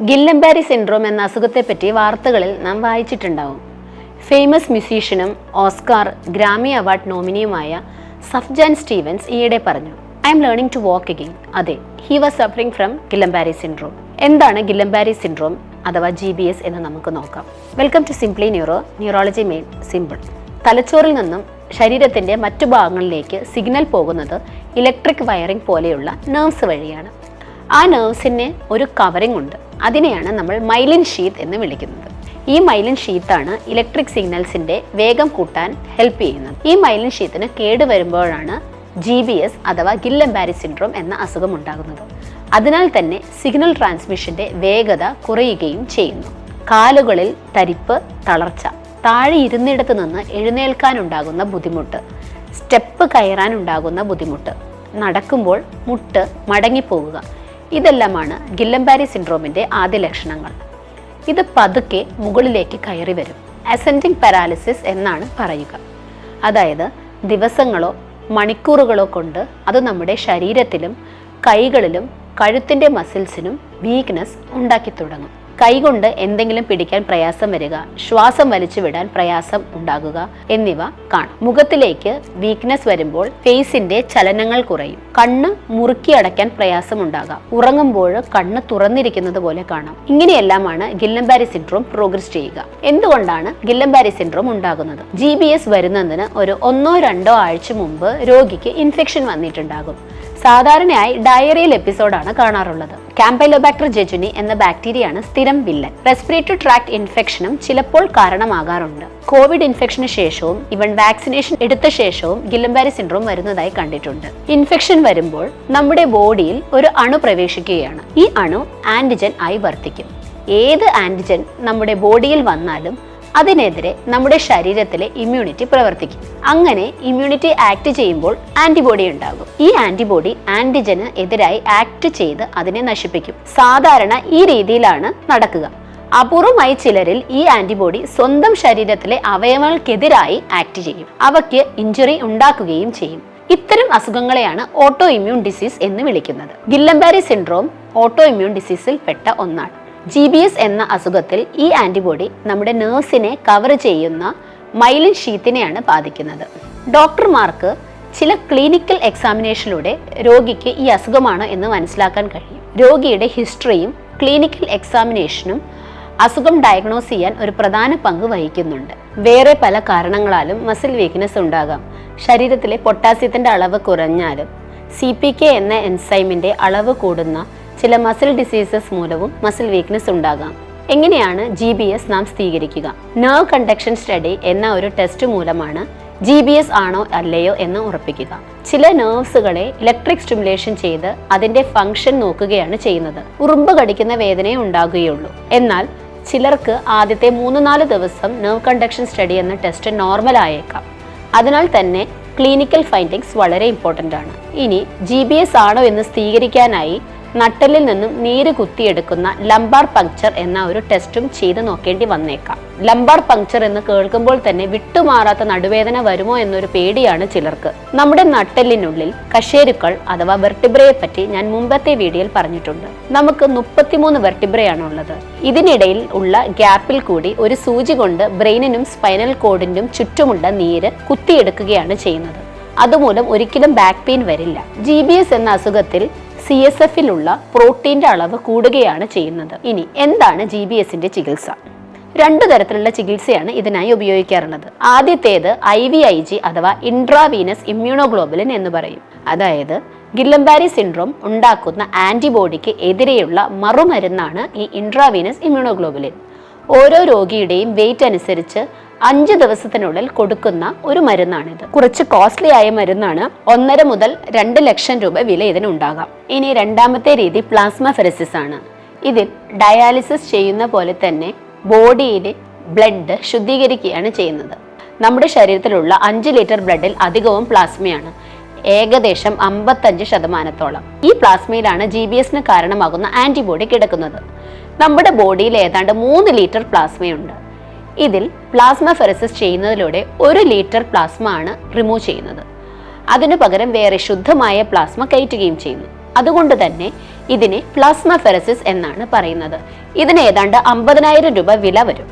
ഗില്ലംബാരി syndrome എന്ന അസുഖത്തെപ്പറ്റി വാർത്തകളിൽ നാം വായിച്ചിട്ടുണ്ടാവും. ഫേമസ് മ്യൂസീഷ്യനും ഓസ്കാർ ഗ്രാമി അവാർഡ് നോമിനിയുമായ സഫ്ജാൻ സ്റ്റീവൻസ് ഈയിടെ പറഞ്ഞു I'm learning to walk again അതെ he was suffering from Guillain Barre syndrome. എന്താണ് ഗില്ലംബാരി സിൻഡ്രോം അഥവാ ജി ബി എസ് എന്ന് നമുക്ക് നോക്കാം. Welcome to simply neuro neurology main simple തലച്ചോറിൽ നിന്നും ശരീരത്തിന്റെ മറ്റു ഭാഗങ്ങളിലേക്ക് സിഗ്നൽ പോകുന്നത് ഇലക്ട്രിക് വയറിംഗ് പോലെയുള്ള നെർവ്സ് വഴിയാണ്. ആ നെർവ്സിന് ഒരു കവറിംഗ് ഉണ്ട്. അതിനെയാണ് നമ്മൾ മൈലിൻ ഷീത്ത് എന്ന് വിളിക്കുന്നത്. ഈ മൈലിൻ ഷീത്താണ് ഇലക്ട്രിക് സിഗ്നൽസിന്റെ വേഗം കൂട്ടാൻ ഹെൽപ്പ് ചെയ്യുന്നത്. ഈ മൈലിൻ ഷീത്തിന് കേട് വരുമ്പോഴാണ് ജി ബി എസ് അഥവാ ഗില്ലംബാരി സിൻഡ്രോം എന്ന അസുഖം ഉണ്ടാകുന്നത്. അതിനാൽ തന്നെ സിഗ്നൽ ട്രാൻസ്മിഷന്റെ വേഗത കുറയുകയും ചെയ്യുന്നു. കാലുകളിൽ തരിപ്പ് തളർച്ച താഴെ ഇരുന്നിടത്ത് നിന്ന് എഴുന്നേൽക്കാനുണ്ടാകുന്ന ബുദ്ധിമുട്ട് സ്റ്റെപ്പ് കയറാനുണ്ടാകുന്ന ബുദ്ധിമുട്ട് നടക്കുമ്പോൾ മുട്ട് മടങ്ങിപ്പോവുക ഇതെല്ലാമാണ് ഗില്ലംബാരി സിൻഡ്രോമിന്റെ ആദ്യ ലക്ഷണങ്ങൾ. ഇത് പതുക്കെ മുകളിലേക്ക് കയറി വരും. അസെൻഡിങ് പാരാലിസിസ് എന്നാണ് പറയുക. അതായത് ദിവസങ്ങളോ മണിക്കൂറുകളോ കൊണ്ട് അത് നമ്മുടെ ശരീരത്തിലും കൈകളിലും കഴുത്തിന്റെ മസിൽസിനും വീക്ക്നെസ് ഉണ്ടാക്കി തുടങ്ങും. കൈകൊണ്ട് എന്തെങ്കിലും പിടിക്കാൻ പ്രയാസം വരിക ശ്വാസം വലിച്ചു വിടാൻ പ്രയാസം ഉണ്ടാകുക എന്നിവ കാണും. മുഖത്തിലേക്ക് വീക്ക്നെസ് വരുമ്പോൾ ഫേസിന്റെ ചലനങ്ങൾ കുറയും. കണ്ണ് മുറുക്കി അടയ്ക്കാൻ പ്രയാസം ഉണ്ടാകാം. ഉറങ്ങുമ്പോൾ കണ്ണ് തുറന്നിരിക്കുന്നത് പോലെ കാണാം. ഇങ്ങനെയെല്ലാമാണ് ഗില്ലംബാരി സിൻഡ്രോം പ്രോഗ്രസ് ചെയ്യുക. എന്തുകൊണ്ടാണ് ഗില്ലംബാരി സിൻഡ്രോം ഉണ്ടാകുന്നത്? ജി ബി എസ് വരുന്നതിന് ഒരു ഒന്നോ രണ്ടോ ആഴ്ച മുമ്പ് രോഗിക്ക് ഇൻഫെക്ഷൻ വന്നിട്ടുണ്ടാകും. സാധാരണയായി ഡയറിയൽ എപ്പിസോഡാണ് കാണാറുള്ളത്. കാമ്പൈലോബാക്ടർ ജെജുനി എന്ന ബാക്ടീരിയയാണ് സ്ഥിരം വില്ലൻ. റെസ്പിറേറ്ററി ട്രാക്ട് ഇൻഫെക്ഷനും ചിലപ്പോൾ കാരണമാകാറുണ്ട്. കോവിഡ് ഇൻഫെക്ഷന് ശേഷവും ഇവൻ വാക്സിനേഷൻ എടുത്ത ശേഷവും ഗില്ലംബാരി സിൻഡ്രോം വരുന്നതായി കണ്ടിട്ടുണ്ട്. ഇൻഫെക്ഷൻ വരുമ്പോൾ നമ്മുടെ ബോഡിയിൽ ഒരു അണു പ്രവേശിക്കുകയാണ്. ഈ അണു ആന്റിജൻ ആയി വർത്തിക്കും. ഏത് ആന്റിജൻ നമ്മുടെ ബോഡിയിൽ വന്നാലും അതിനെതിരെ നമ്മുടെ ശരീരത്തിലെ ഇമ്മ്യൂണിറ്റി പ്രവർത്തിക്കും. അങ്ങനെ ഇമ്മ്യൂണിറ്റി ആക്ട് ചെയ്യുമ്പോൾ ആന്റിബോഡി ഉണ്ടാകും. ഈ ആന്റിബോഡി ആന്റിജന് എതിരായി ആക്ട് ചെയ്ത് അതിനെ നശിപ്പിക്കും. സാധാരണ ഈ രീതിയിലാണ് നടക്കുക. അപൂർവമായി ചിലരിൽ ഈ ആന്റിബോഡി സ്വന്തം ശരീരത്തിലെ അവയവങ്ങൾക്കെതിരായി ആക്ട് ചെയ്യും. അവയ്ക്ക് ഇഞ്ചുറി ഉണ്ടാക്കുകയും ചെയ്യും. ഇത്തരം അസുഖങ്ങളെയാണ് ഓട്ടോ ഇമ്മ്യൂൺ ഡിസീസ് എന്ന് വിളിക്കുന്നത്. Guillain Barre syndrome auto immune ഡിസീസിൽ പെട്ട ഒന്നാണ്. ജി ബി എസ് എന്ന അസുഖത്തിൽ ഈ ആന്റിബോഡി നമ്മുടെ നേഴ്സിനെ കവർ ചെയ്യുന്ന മൈലിൻ ഷീത്തിനെയാണ് ബാധിക്കുന്നത്. ഡോക്ടർമാർക്ക് ചില ക്ലിനിക്കൽ എക്സാമിനേഷനിലൂടെ രോഗിക്ക് ഈ അസുഖമാണോ എന്ന് മനസ്സിലാക്കാൻ കഴിയും. രോഗിയുടെ ഹിസ്റ്ററിയും ക്ലിനിക്കൽ എക്സാമിനേഷനും അസുഖം ഡയഗ്നോസ് ചെയ്യാൻ ഒരു പ്രധാന പങ്ക് വഹിക്കുന്നുണ്ട്. വേറെ പല കാരണങ്ങളാലും മസിൽ വീക്ക്നെസ് ഉണ്ടാകാം. ശരീരത്തിലെ പൊട്ടാസ്യത്തിന്റെ അളവ് കുറഞ്ഞാലും സി പി കെ എന്ന എൻസൈമിന്റെ അളവ് കൂടുന്ന ചില മസിൽ ഡിസീസസ് മൂലവും മസിൽ വീക്ക്നെസ് ഉണ്ടാകാം. എങ്ങനെയാണ് ജി ബി എസ് നാം സ്ഥിരീകരിക്കുക? നെർവ് കണ്ടക്ഷൻ സ്റ്റഡി എന്ന ഒരു ടെസ്റ്റ് മൂലമാണ് ജി ബി എസ് ആണോ അല്ലയോ എന്ന് ഉറപ്പിക്കുക. ചില നെർവ്സുകളെ ഇലക്ട്രിക് സ്റ്റിമുലേഷൻ ചെയ്ത് അതിന്റെ ഫംഗ്ഷൻ നോക്കുകയാണ് ചെയ്യുന്നത്. ഉറുമ്പ് കടിക്കുന്ന വേദനയെ ഉണ്ടാകുകയുള്ളൂ. എന്നാൽ ചിലർക്ക് ആദ്യത്തെ മൂന്ന് നാല് ദിവസം നെർവ് കണ്ടക്ഷൻ സ്റ്റഡി എന്ന ടെസ്റ്റ് നോർമൽ ആയേക്കാം. അതിനാൽ തന്നെ ക്ലിനിക്കൽ ഫൈൻഡിങ്സ് വളരെ ഇമ്പോർട്ടന്റ് ആണ്. ഇനി ജി ബി എസ് ആണോ എന്ന് സ്ഥിരീകരിക്കാനായി നട്ടലിൽ നിന്നും നീര് കുത്തിയെടുക്കുന്ന ലംബാർ പങ്ക്ചർ എന്ന ഒരു ടെസ്റ്റും ചെയ്തു നോക്കേണ്ടി വന്നേക്കാം. ലംബാർ പങ്ക്ചർ എന്ന് കേൾക്കുമ്പോൾ തന്നെ വിട്ടുമാറാത്ത നടുവേദന വരുമോ എന്നൊരു പേടിയാണ് ചിലർക്ക്. നമ്മുടെ നട്ടലിനുള്ളിൽ കശേരുക്കൾ അഥവാ വെർട്ടിബ്രയെ പറ്റി ഞാൻ മുമ്പത്തെ വീഡിയോയിൽ പറഞ്ഞിട്ടുണ്ട്. നമുക്ക് മുപ്പത്തിമൂന്ന് വെർട്ടിബ്രയാണ് ഉള്ളത്. ഇതിനിടയിൽ ഉള്ള ഗ്യാപ്പിൽ കൂടി ഒരു സൂചി കൊണ്ട് ബ്രെയിനിനും സ്പൈനൽ കോഡിനും ചുറ്റുമുള്ള നീര് കുത്തിയെടുക്കുകയാണ് ചെയ്യുന്നത്. അതുമൂലം ഒരിക്കലും ബാക്ക് പെയിൻ വരില്ല. ജി ബി എസ് എന്ന അസുഖത്തിൽ സി എസ് എഫിലുള്ള പ്രോട്ടീന്റെ അളവ് കൂടുകയാണ് ചെയ്യുന്നത്. ഇനി എന്താണ് ജി ബി എസിന്റെ ചികിത്സ? രണ്ടു തരത്തിലുള്ള ചികിത്സയാണ് ഇതിനായി ഉപയോഗിക്കാറുള്ളത്. ആദ്യത്തേത് ഐ വി ഐ ജി അഥവാ ഇൻട്രാവീനസ് ഇമ്മ്യൂണോഗ്ലോബുലിൻ എന്ന് പറയും. അതായത് ഗില്ലംബാരി സിൻഡ്രോം ഉണ്ടാക്കുന്ന ആന്റിബോഡിക്ക് എതിരെയുള്ള മറുമരുന്നാണ് ഈ ഇൻട്രാവീനസ് ഇമ്മ്യൂണോഗ്ലോബുലിൻ ഓരോ രോഗിയുടെയും വെയിറ്റ് അനുസരിച്ച് അഞ്ച് ദിവസത്തിനുള്ളിൽ കൊടുക്കുന്ന ഒരു മരുന്നാണിത്. കുറച്ച് കോസ്റ്റ്ലി ആയ മരുന്നാണ്. ഒന്നര മുതൽ രണ്ട് ലക്ഷം രൂപ വില ഇതിനുണ്ടാകാം ഇനി രണ്ടാമത്തെ രീതി പ്ലാസ്മ ഫെറസിസ് ആണ്. ഇതിൽ ഡയാലിസിസ് ചെയ്യുന്ന പോലെ തന്നെ ബോഡിയിലെ ബ്ലഡ് ശുദ്ധീകരിക്കുകയാണ് ചെയ്യുന്നത്. നമ്മുടെ ശരീരത്തിലുള്ള അഞ്ച് ലിറ്റർ ബ്ലഡിൽ അധികവും പ്ലാസ്മയാണ് ഏകദേശം അമ്പത്തഞ്ച് ശതമാനത്തോളം. ഈ പ്ലാസ്മയിലാണ് ജി ബി എസിന് കാരണമാകുന്ന ആന്റിബോഡി കിടക്കുന്നത്. നമ്മുടെ ബോഡിയിൽ ഏതാണ്ട് മൂന്ന് ലിറ്റർ പ്ലാസ്മയുണ്ട് ഇതിൽ പ്ലാസ്മ ഫെറസിസ് ചെയ്യുന്നതിലൂടെ ഒരു ലിറ്റർ പ്ലാസ്മ ആണ് റിമൂവ് ചെയ്യുന്നത്. അതിനു പകരം വേറെ ശുദ്ധമായ പ്ലാസ്മ കയറ്റുകയും ചെയ്യുന്നു. അതുകൊണ്ട് തന്നെ ഇതിനെ പ്ലാസ്മഫെറസിസ് എന്നാണ് പറയുന്നത്. ഇതിന് ഏതാണ്ട് അമ്പതിനായിരം രൂപ വില വരും.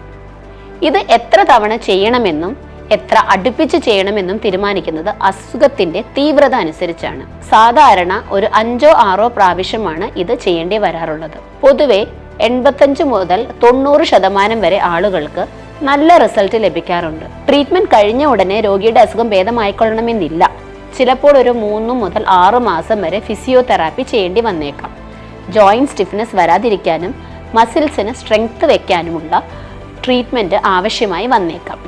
ഇത് എത്ര തവണ ചെയ്യണമെന്നും എത്ര അടുപ്പിച്ച് ചെയ്യണമെന്നും തീരുമാനിക്കുന്നത് അസുഖത്തിന്റെ തീവ്രത അനുസരിച്ചാണ്. സാധാരണ ഒരു അഞ്ചോ ആറോ പ്രാവശ്യമാണ് ഇത് ചെയ്യേണ്ടി വരാറുള്ളത്. പൊതുവെ എൺപത്തഞ്ച് മുതൽ തൊണ്ണൂറ് ശതമാനം വരെ ആളുകൾക്ക് നല്ല റിസൾട്ട് ലഭിക്കാറുണ്ട്. ട്രീറ്റ്മെന്റ് കഴിഞ്ഞ ഉടനെ രോഗിയുടെ അസുഖം ഭേദമായിക്കൊള്ളണമെന്നില്ല. ചിലപ്പോൾ ഒരു മൂന്ന് മുതൽ ആറ് മാസം വരെ ഫിസിയോതെറാപ്പി ചെയ്യേണ്ടി വന്നേക്കാം. ജോയിന്റ് സ്റ്റിഫ്നെസ് വരാതിരിക്കാനും മസിൽസിന് സ്ട്രെങ്ത് വെക്കാനുമുള്ള ട്രീറ്റ്മെന്റ് ആവശ്യമായി വന്നേക്കാം.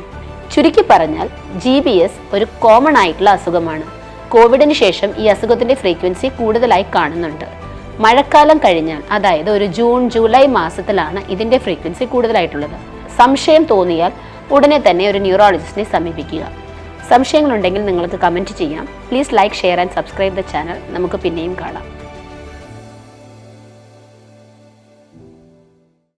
ചുരുക്കി പറഞ്ഞാൽ ജി ബി എസ് ഒരു കോമൺ ആയിട്ടുള്ള അസുഖമാണ്. കോവിഡിന് ശേഷം ഈ അസുഖത്തിന്റെ ഫ്രീക്വൻസി കൂടുതലായി കാണുന്നുണ്ട്. മഴക്കാലം കഴിഞ്ഞാൽ അതായത് ഒരു ജൂൺ ജൂലൈ മാസത്തിലാണ് ഇതിന്റെ ഫ്രീക്വൻസി കൂടുതലായിട്ടുള്ളത്. സംശയം തോന്നിയാൽ ഉടനെ തന്നെ ഒരു ന്യൂറോളജിസ്റ്റിനെ സമീപിക്കുക. സംശയങ്ങളുണ്ടെങ്കിൽ നിങ്ങൾക്ക് കമന്റ് ചെയ്യാം. Please like share and subscribe the channel നമുക്ക് പിന്നെയും കാണാം.